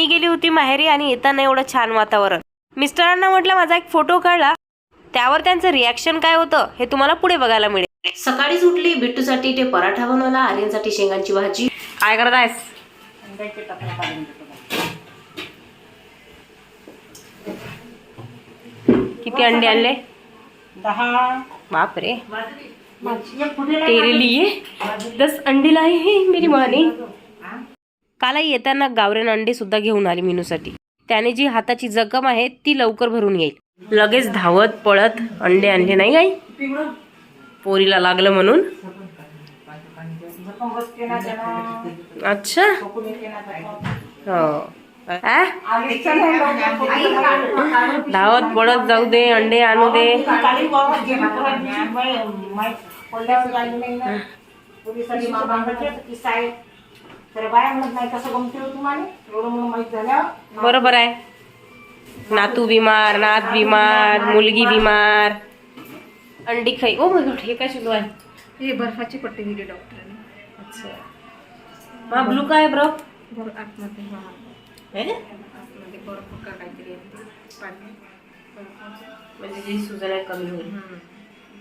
मी गेली होती माहेरी आणि येताना एवढं छान वातावरण. मिस्टरांना म्हटलं माझा एक फोटो काढला. त्यावर त्यांचं रिॲक्शन काय होतं हे तुम्हाला पुढे बघायला मिळेल. सकाळीच उठली बिट्टूसाठी ते पराठा बनवला आर्यनसाठी शेंगांची भाजी. काय करत आहेस किती अंडे आणले? दहा. बापरे. तेरे लिए दस अंडे लाए हैं मेरी माने कालही येताना गावरेन अंडे सुद्धा घेऊन आले मिनूसाठी. त्याने जी हाताची जखम आहे ती लवकर भरून येईल. लगेच धावत पळत अंडे आणले नाही गाई पोरीला लागलं म्हणून? अच्छा. हो. धावत पळत जाऊ दे अंडे आणू दे. बरोबर आहे. नातू बिमार नात बिमार मुलगी बिमार. अंडी खाई. ओ हे काय सुरू आहे? हे बर्फाची पट्टी दिली डॉक्टरांनी. हा ब्लू काय ब्रो? बरं आतमध्ये हा. आतमध्ये बर्फ का काहीतरी. पाणी. म्हणजे जी सुजन आहे कमी होईल.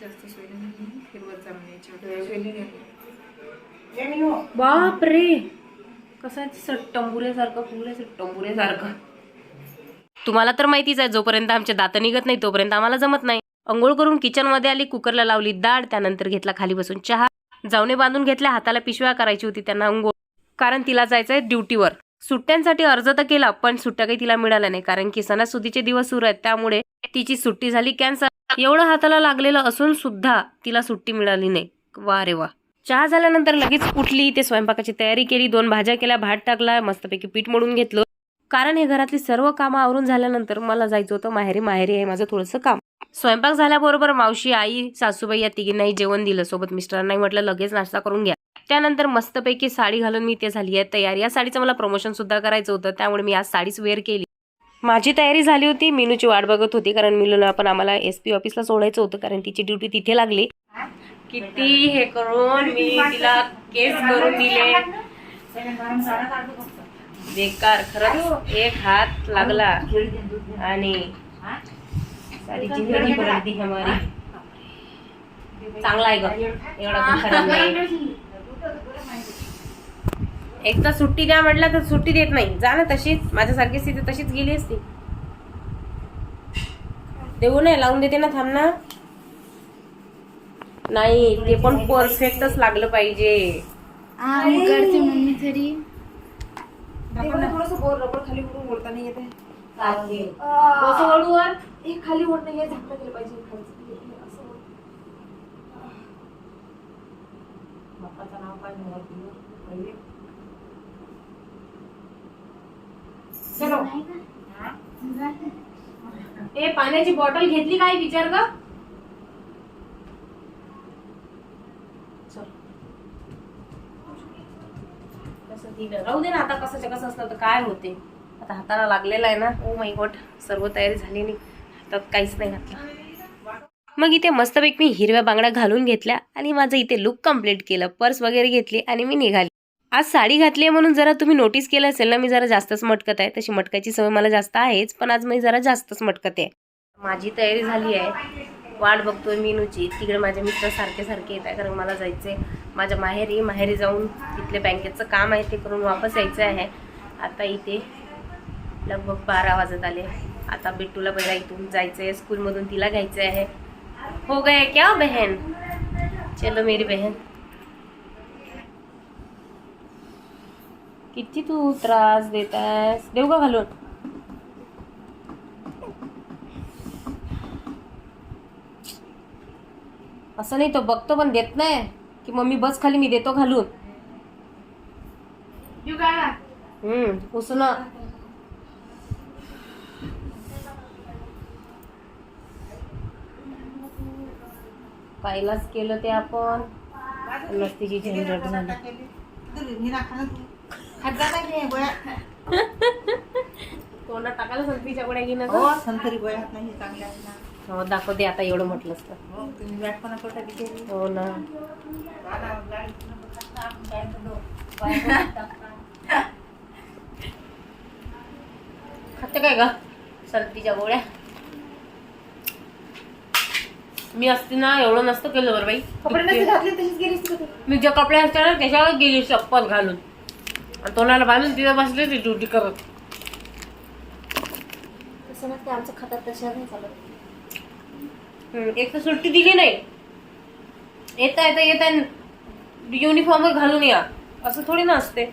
जास्त हिरवत. बाप रे कसं आहे? सर टंबुऱ्यासारखं फुले टंबुऱ्यासारखं तुम्हाला तर माहितीच आहे जोपर्यंत आमचे दात निघत नाही तोपर्यंत आम्हाला जमत नाही. अंघोळ करून किचनमध्ये आली कुकरला लावली डाळ त्यानंतर घेतला खाली बसून चहा. जावणे बांधून घेतल्या हाताला पिशव्या करायची होती त्यांना अंघोळ. कारण तिला जायचंय ड्युटीवर. सुट्ट्यांसाठी अर्ज तर केला पण सुट्ट्या काही तिला मिळाल्या नाही कारण की सणासुदीचे दिवस सुरू आहेत त्यामुळे तिची सुट्टी झाली कॅन्सल. एवढं हाताला लागलेलं असून सुद्धा तिला सुट्टी मिळाली नाही. वा रे वा. चहा झाल्यानंतर लगेच उठली ते स्वयंपाकाची तयारी केली दोन भाज्या केल्या भात टाकला मस्तपैकी पीठ मळून घेतलं. कारण हे घरातली सर्व कामं आवरून झाल्यानंतर मला जायचं होतं माहेरी माहेरी आहे माझं थोडंसं काम. स्वयंपाक झाल्याबरोबर मावशी आई सासूबाई या तिघींनाही जेवण दिलं. सोबत मिस्टरांनाही म्हटलं लगेच नाश्ता करून घ्या. त्यानंतर मस्तपैकी साडी घालून मी ते झाली आहे तयार. या साडीचं मला प्रमोशन सुद्धा करायचं होतं त्यामुळे मी आज साडीच वेअर केली. माझी तयारी झाली होती मीनूची वाट बघत होती कारण मिलूला पण आम्हाला एस पी ऑफिसला सोडायचं होतं कारण तिची ड्युटी तिथे लागली. किती हे करून मी तिला केस करून दिले. बेकार खरंच एक हात लागला. आणि सारी जिंदगी पलटती हमारी चांगला आहे ग. एवढा खराब नाही. एक तर सुट्टी द्या म्हटलं तर सुट्टी देत नाही. जा ना तशीच. माझ्यासारखी स्थिती तशीच गेली असती. देऊ नये लावून देते ना थांब ना. नाही ते पण परफेक्टच लागलं पाहिजे. करते मम्मी तरी. थोडंसं बोल रबर खाली उडून बोलता नाही येते कसं? एक खाली ओढ नाही झाकलं गेलं पाहिजे खाली. असं ओढ. बाप्पाचं नाव काय नाही वाटलं. पहिले. चलो. ए पाण्याची बॉटल घेतली काय विचार का कसं दिलं राहू दे ना आता कसं कसं असलं तर काय होते? आता हाताला लागलेलं आहे ना. ओ माय गॉड सर्व तयारी झाली नाही. हातात काहीच नाही घातलं मग इथे मस्तपैकी मी हिरव्या बांगड्या घालून घेतल्या आणि माझं इथे लुक कंप्लीट केलं. पर्स वगैरे घेतली आणि मी निघाली. आज साडी घातली आहे म्हणून जरा तुम्ही नोटीस केलं असेल ना मी जरा जास्तच मटकत आहे. तशी मटकाची सवय मला जास्त आहेच पण आज मी जरा जास्तच मटकत आहे. माझी तयारी झाली आहे. वाट बघतोय मीनूची. तिकडे माझे मित्र सारखे सारखे येत आहे कारण मला जायचं आहे माझ्या माहेरी माहेरी जाऊन तिथले बँकेचं काम आहे ते करून वापस यायचं आहे. आता इथे लगभग बारा वाजत आले. आता बिट्टूला बघा इथून जायचं आहे स्कूलमधून तिला घ्यायचं आहे. हो गए क्या बहन? चलो मेरी बहन. किती तू त्रास देत आहेस देऊ का घालून? असं नाही तो बघतो पण देत नाही. की मम्मी बस खाली मी देतो घालून हम्म उसन पहिलाच केलं ते आपण. नसतीची झंझट झाली तोंडात टाकायला संत्रीच्या गोळ्या घेणं? हो संतरी गोळ्या नाही चांगल्या आहेत ना. हो दाखवते आता एवढं म्हटलंच तर हो, तुम्ही व्याटपणा करता तिथे. हो ना. खाते काय का सर्दीच्या गोळ्या. मी असते ना एवढं नसतं केलं बरं बाई. कपडे नसते घातले तशीच गेलीस का तू. मी ज्या कपडे असतात ना त्याच्यावर गेली चप्पल घालून. आणि तोंडाला बांधून तिथं बसले ती ड्युटी करत. तसं नसते आमचं खातात तशा नाही चालत. एक तर सुट्टी दिली नाही. येता येता येता युनिफॉर्म घालून या. असं थोडी ना असते. ते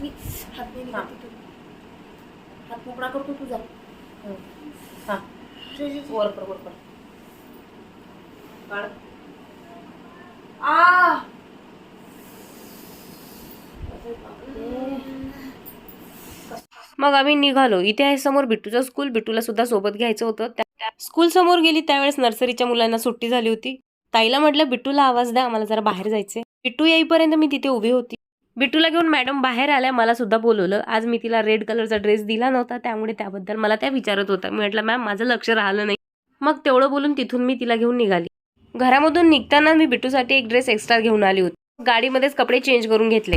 मी हात नाही. निघत. हात मोकळा करतो तुझा. हा. वर कर वर कर. काढ. 아! मग आम्ही निघालो. इथे आहे समोर बिट्टूचा स्कूल बिट्टूला सुद्धा सोबत घ्यायचं होतं. त्या- स्कूल समोर गेली त्यावेळेस नर्सरीच्या मुलांना सुट्टी झाली होती. ताईला म्हटलं बिट्टूला आवाज द्या आम्हाला जरा बाहेर जायचे बिट्टू येईपर्यंत मी तिथे उभी होती. बिट्टूला घेऊन मॅडम बाहेर आल्या मला सुद्धा बोलवलं. आज मी तिला रेड कलरचा ड्रेस दिला नव्हता. त्यामुळे त्याबद्दल मला त्या विचारत होता मी म्हटलं मॅम माझं लक्ष राहिलं नाही. मग तेवढं बोलून तिथून मी तिला घेऊन निघाली. घरामधून निघताना मी बिटूसाठी एक ड्रेस एक्स्ट्रा घेऊन आली होती. गाडीमध्येच कपडे चेंज करून घेतले.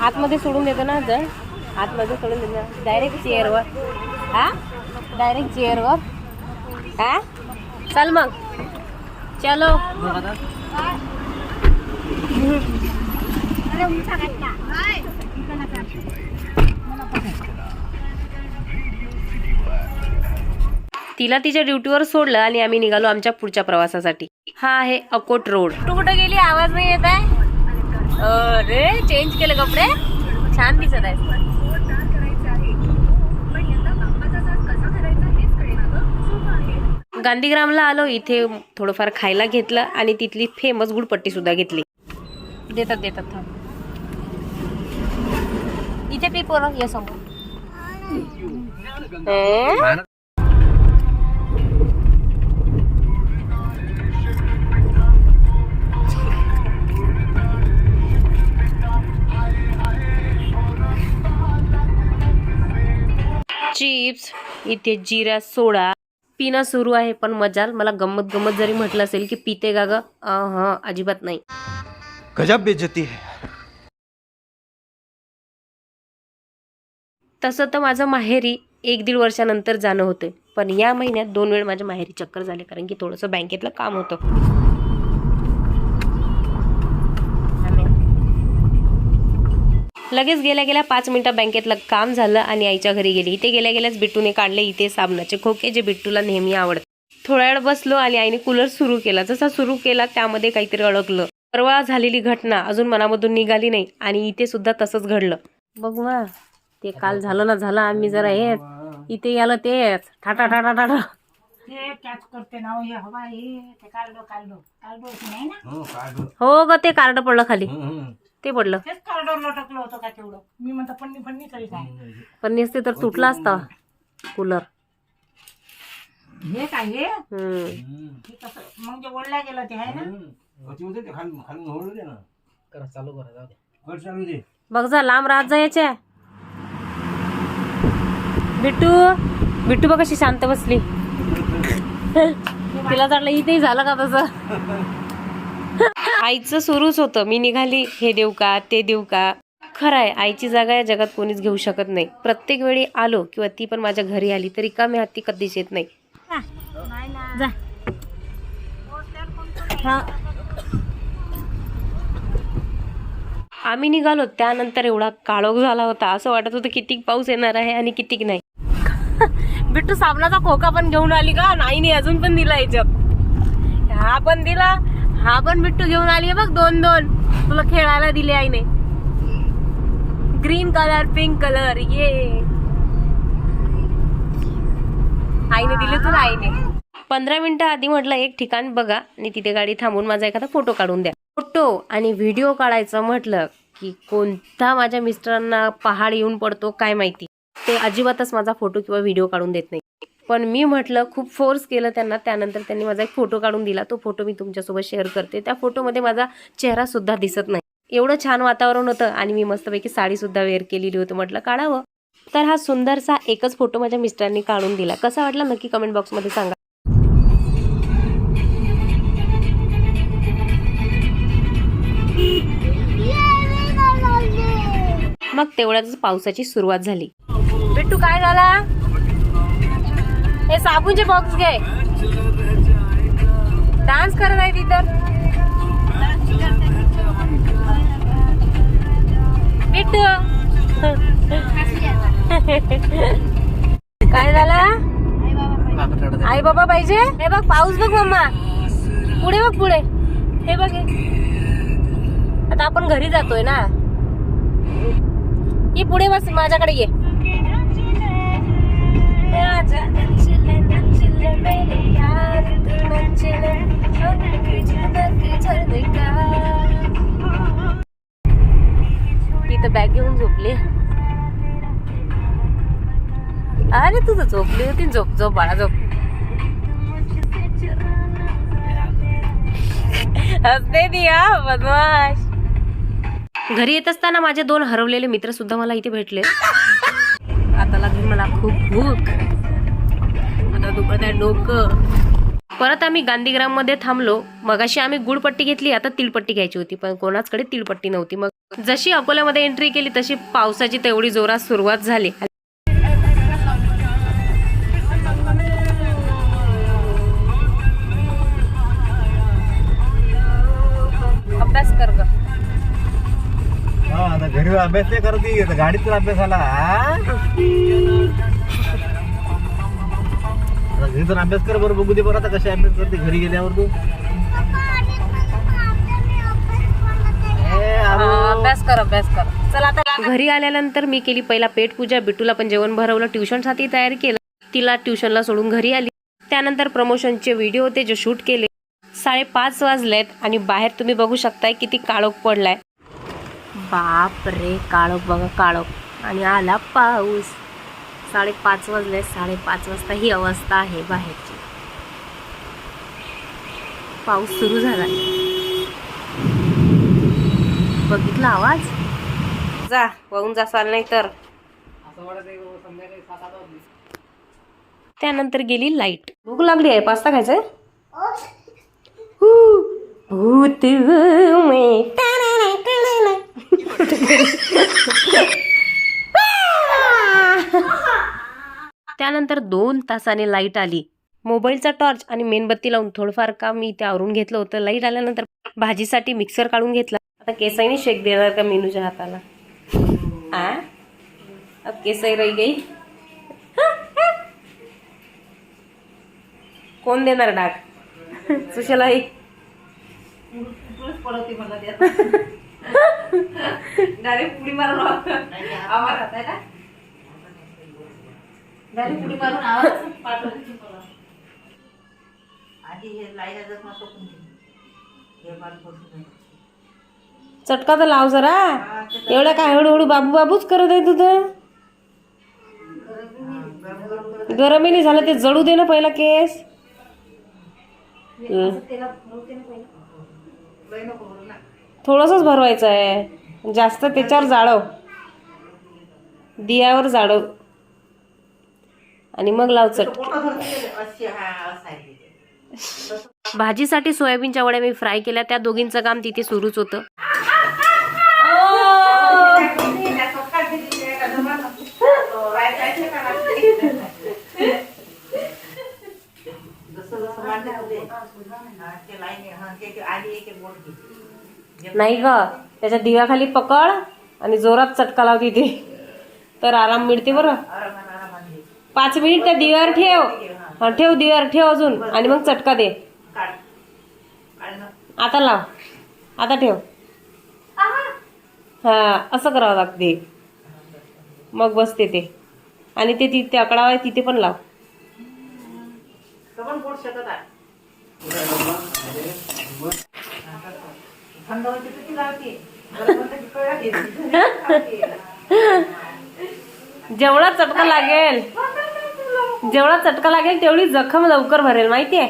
आतमध्ये सोडून देतो ना जर. आतमध्ये सोडून दिलं डायरेक्ट चेअरवर हा? डायरेक्ट चेअरवर हा? चल मग. चलो. तिला तिच्या ड्युटीवर सोडलं आणि आम्ही निघालो आमच्या पुढच्या प्रवासासाठी. हा आहे अकोट रोड. तू कुठं गेली? आवाज नाही येत आहे? अरे चेंज केले कपडे? छान दिसत आहे. गांधीग्रामला आलो इथे थोडंफार खायला घेतलं आणि तिथली फेमस गुडपट्टी सुद्धा घेतली. देतात देतात थांब. इथे पी पोरं ये समोर. चिप्स इथे जिरा सोडा. पिणं सुरू आहे पण मजाल. मला गंमत गंमत जरी म्हटलं असेल की पिते का ग हा अजिबात नाही. गजब बेइज्जती है. तसं तर माझं माहेरी एक दीड वर्षानंतर जाणं होतं. पण या महिन्यात दोन वेळ माझ्या माहेरी चक्कर झाले कारण की थोडंसं बँकेतलं काम होतं. लगेच गेल्या गेल्या पाच मिनिटं बँकेतलं काम झालं आणि आईच्या घरी गेली. इथे गेल्या गेल्याच बिट्टूने काढले इथे साबणाचे खोके जे बिट्टूला नेहमी आवडत. थोड्या वेळ बसलो आणि आईने कूलर सुरू केला. जसा सुरू केला त्यामध्ये काहीतरी अडकलं. परवा झालेली घटना अजून मनामधून निघाली नाही आणि इथे सुद्धा तसंच घडलं. बघू हा ते काल झालं ना झालं आम्ही जरा हे इथे याला तेच. ठाटा ठाटा ठाटा हे हवा हे ते काढलो काढलो काढलो नाही ना? हो ग ते कार्ड पडलं खाली. ते पडलं. तेच कार्डवर लटकलं होतं का तेवढं. मी म्हणतो पन्नी पन्नी तरी काय? पण नसते तर तुटला असता. कूलर. हे काय हे? हम्म. हे कसं? मग जे ओढल्या गेलं ते आहे ना? बघ जा लांब राहत जा याच्या. बिट्टू बिट्टू बघ कशी शांत बसली. तिला वाटलं इथेही झालं का तसं? आईचं सुरूच होतं. मी निघाली हे देऊ का ते देऊ का? खरं आहे आईची जागा या जगात कोणीच घेऊ शकत नाही. प्रत्येक वेळी आलो किंवा ती पण माझ्या घरी आली तरी का मी हाती कधीच येत नाही. जा. आम्ही निघालो त्यानंतर एवढा काळोख झाला होता. असं वाटत होतं कितीक पाऊस येणार आहे आणि कितीक नाही. बिट्टू साबणाचा खोका पण घेऊन आली का? नाही नाही अजून पण दिला याच्यात. हा पण दिला. हा पण बिट्टू घेऊन आली आहे बघ दोन दोन. तुला खेळायला दिले आईने. ग्रीन कलर पिंक कलर ये. आईने दिले तुला आईने. पंधरा मिनिटं आधी म्हटलं एक ठिकाण बघा आणि तिथे गाडी थांबून माझा एखादा फोटो काढून द्या. फोटो आणि व्हिडिओ काढायचं म्हटलं की कोणता माझ्या मिस्टरांना पहाड येऊन पडतो काय माहिती. ते अजिबातच माझा फोटो किंवा व्हिडिओ काढून देत नाही. पण मी म्हटलं खूप फोर्स केलं त्यांना. त्यानंतर त्यांनी माझा एक फोटो काढून दिला. तो फोटो मी तुमच्यासोबत शेअर करते. त्या फोटोमध्ये माझा चेहरासुद्धा दिसत नाही. एवढं छान वातावरण होतं आणि मी मस्तपैकी साडीसुद्धा वेअर केलेली होती. म्हटलं काढावं. तर हा सुंदरसा एकच फोटो माझ्या मिस्टरांनी काढून दिला. कसा वाटला नक्की कमेंट बॉक्समध्ये सांगा. मग तेवढ्याच पावसाची सुरुवात झाली. बिट्टू काय झाला? हे साबूनचे बॉक्स घे. डान्स करत आहे तिथं बिट्टू काय झाला? आई बाबा पाहिजे? हे बघ पाऊस बघ मम्मा. पुढे बघ पुढे. हे बघ आता आपण घरी जातोय ना. ये पुढे बस माझ्याकडे ये. तिथं बॅग घेऊन झोपली. अरे तुझं झोपली होती. झोप झोप बाळा झोप. हसते ती हा बदमाश. घरी येत असताना माझे दोन हरवलेले मित्र सुद्धा मला इथे भेटले. आता लागली मला खूप भूक. आता दुखत आहे डोकं. परत आम्ही गांधीग्राममध्ये थांबलो. मगाशी आम्ही गुळपट्टी घेतली आता तिळपट्टी घ्यायची होती पण कोणाचकडे तिळपट्टी नव्हती. मग जशी अकोल्यामध्ये एंट्री केली तशी पावसाची तेवढी जोरात सुरुवात झाली. अभ्यास कर हा, घरी अभ्यास नाही करत आता गाडीत तर अभ्यास आला. तर अभ्यास कर बरं बघू दे बरं आता कशी अभ्यास करते घरी गेल्यावर तू. अभ्यास कर अभ्यास कर. चला आता घरी आल्यानंतर मी केली पहिला पेट पूजा बिटूला पण जेवण भरवलं ट्युशनसाठी तयारी केलं. तिला ट्युशनला सोडून घरी आली. त्यानंतर प्रमोशनचे व्हिडिओ होते जे शूट केले. साडेपाच वाजलेत आणि बाहेर तुम्ही बघू शकताय किती काळोख पडलाय. बाप रे काळोख बघा काळोख. आणि आला पाऊस. साडेपाच वाजले साडेपाच वाजता ही अवस्था आहे बाहेरची. पाऊस सुरू झाला. बघितला आवाज? जा वाहून जासाल नाही तर त्यानंतर गेली लाइट. भूक लागली आहे पास्ता खायचंय? हू, भूत त्यानंतर दोन तासाने लाइट आली. मोबाईलचा टॉर्च आणि मेणबत्ती लावून थोडंफार काम मी ते आवरून घेतलं होतं. लाइट आल्यानंतर भाजीसाठी मिक्सर काढून घेतला. आता केसाईने शेक देणार का मेनूच्या हाताला? आ? अब केसाई रही गई. कोण देणार डाक सुशलाई. डायरेक्ट पुडी मारून आवाज आहे ना डायरेक्ट पुडी मारून आवाज पाठवते आधी हे लाईला जर मग सोपून दे. हे बाल बसून चटका तर लाव जरा. एवढ्या काय हळूहळू बाबू बाबूच करत आहे तुझं गरमही नाही झालं ते जळू दे ना पहिला केस. थोडंसंच भरवायचं आहे. जास्त त्याच्यावर जाळव. दियावर जाळव. आणि मग लाव चट. भाजीसाठी सोयाबीनच्या वड्या मी फ्राय केल्या. त्या दोघींचं काम तिथे सुरूच होतं. ते ते- ते नाही ग त्याच्या दिव्याखाली पकड आणि जोरात चटका लाव तिथे. तर आराम मिळते बरं. पाच मिनिट त्या दिव्यावर ठेव. हा ठेव दिव्यावर ठेव अजून. आणि मग चटका दे. आता लाव. आता ठेव. हा असं करावं लागते. मग बसते ते. आणि ते तिथे अकडाव आहे तिथे पण लाव. जेवढा चटका लागेल. जेवढा चटका लागेल तेवढी जखम लवकर भरेल माहितीये?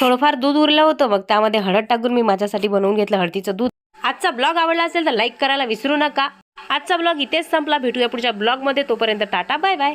थोडंफार दूध उरलं होतं मग त्यामध्ये हळद टाकून मी माझ्यासाठी बनवून घेतलं हळदीचं दूध. आजचा ब्लॉग आवडला असेल तर लाईक करायला विसरू नका. आजचा ब्लॉग इथेच संपला. भेटूया पुढच्या ब्लॉगमध्ये. तोपर्यंत टाटा बाय बाय.